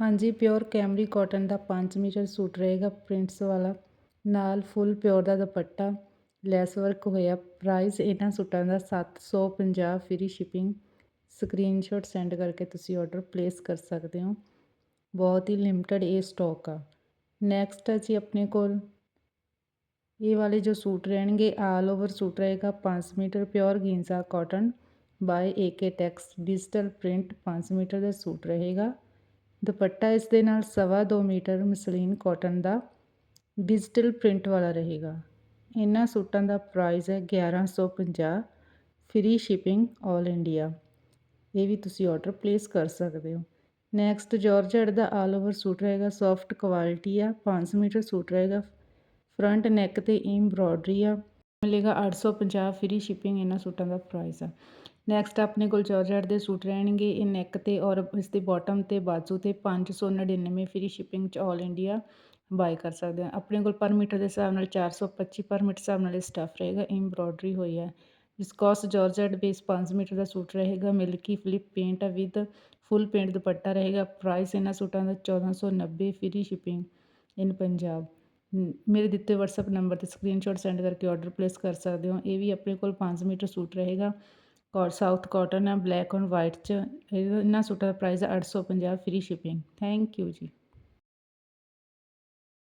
ਹਾਂਜੀ, pure cambric cotton ਦਾ 5 metre suit ਰਹੇਗਾ, ਪ੍ਰਿੰਟਸ ਵਾਲਾ। ਨਾਲ ਫੁੱਲ ਪਿਓਰ ਦਾ ਦੁਪੱਟਾ, ਲੈਸ ਵਰਕ ਹੋਇਆ। ਪ੍ਰਾਈਸ ਇਹਨਾਂ ਸੂਟਾਂ ਦਾ 750 ਫ੍ਰੀ ਸ਼ਿਪਿੰਗ। ਸਕਰੀਨਸ਼ਾਟ ਸੈਂਡ ਕਰਕੇ ਤੁਸੀਂ ਆਰਡਰ ਪਲੇਸ ਕਰ ਸਕਦੇ ਹੋ। ਬਹੁਤ ਹੀ ਲਿਮਟਿਡ ਇਹ ਸਟਾਕ ਆ। ਨੈਕਸਟ ਹੈ ਜੀ ਆਪਣੇ ਕੋਲ ਇਹ ਵਾਲੇ ਜੋ ਸੂਟ ਰਹਿਣਗੇ, ਆਲ ਓਵਰ ਸੂਟ ਰਹੇਗਾ 5 metre pure ਗਿੰਜ਼ਾ cotton. By AK Tex digital print 5 metre the suit ਰਹੇਗਾ। ਦੁਪੱਟਾ ਇਸ ਦੇ ਨਾਲ ਸਵਾ 2 ਮੀਟਰ ਮਸਲੀਨ ਕਾਟਨ ਦਾ ਡਿਜੀਟਲ ਪ੍ਰਿੰਟ ਵਾਲਾ ਰਹੇਗਾ। ਇਹਨਾਂ ਸੂਟਾਂ ਦਾ ਪ੍ਰਾਈਸ ਹੈ 1150 ਫ੍ਰੀ ਸ਼ਿਪਿੰਗ 올 ਇੰਡੀਆ। ਇਹ ਵੀ ਤੁਸੀਂ ਆਰਡਰ ਪਲੇਸ ਕਰ ਸਕਦੇ ਹੋ। ਨੈਕਸਟ ਜਾਰਜਟ ਦਾ ਆਲ ਓਵਰ ਸੂਟ ਰਹੇਗਾ, ਸੌਫਟ ਕੁਆਲਿਟੀ ਆ 5 ਮੀਟਰ ਸੂਟ ਰਹੇਗਾ। ਫਰੰਟ ਨੈਕ ਤੇ ਐਮਬ੍ਰੋਇਡਰੀ ਆ। ਮਿਲੇਗਾ 850 ਫ੍ਰੀ ਸ਼ਿਪਿੰਗ ਇਹਨਾਂ ਸੂਟਾਂ ਦਾ ਪ੍ਰਾਈਸ ਆ। ਨੈਕਸਟ ਆਪਣੇ ਕੋਲ ਜਾਰਜਟ ਦੇ ਸੂਟ ਰਹਿਣਗੇ, ਇਹ ਨੈਕ ਤੇ ਔਰ ਇਸ ਦੇ ਬਾਟਮ ਤੇ ਬਾਜੂ ਤੇ 599 ਫ੍ਰੀ ਸ਼ਿਪਿੰਗ ਚ 올 ਇੰਡੀਆ ਬਾਈ ਕਰ ਸਕਦੇ ਆ। ਆਪਣੇ ਕੋਲ ਪਰ ਮੀਟਰ ਦੇ ਹਿਸਾਬ ਨਾਲ 425 ਪਰ ਮੀਟਰ ਹਿਸਾਬ ਨਾਲ ਇਹ ਸਟਫ ਰਹੇਗਾ ਐਮਬ੍ਰੋਇਡਰੀ ਹੋਈ ਹੈ। ਵਿਸਕੋਸ ਜਾਰਜਟ ਬੇਸ 5 ਮੀਟਰ ਦਾ ਸੂਟ ਰਹੇਗਾ milky flip paint with full paint dupatta ਰਹੇਗਾ ਪ੍ਰਾਈਸ ਇਹਨਾਂ ਸੂਟਾਂ ਦਾ 1490 ਫ੍ਰੀ ਸ਼ਿਪਿੰਗ ਇਨ ਪੰਜਾਬ। ਮੇਰੇ ਦਿੱਤੇ WhatsApp ਨੰਬਰ ਤੇ ਸਕਰੀਨਸ਼ਾਟ ਸੈਂਡ ਕਰਕੇ ਆਰਡਰ ਪਲੇਸ ਕਰ ਸਕਦੇ ਹੋ। ਇਹ ਵੀ ਆਪਣੇ ਕੋਲ 5 ਮੀਟਰ ਸੂਟ ਰਹੇਗਾ। ਕੋਟ ਸਾਊਥ ਕਾਟਨ ਆ ਬਲੈਕ ਔਨ ਵਾਈਟ ਚ। ਇਹਨਾਂ ਸੂਟਾਂ ਦਾ ਪ੍ਰਾਈਸ ਹੈ 850 ਫ੍ਰੀ ਸ਼ਿਪਿੰਗ ਥੈਂਕ ਯੂ ਜੀ।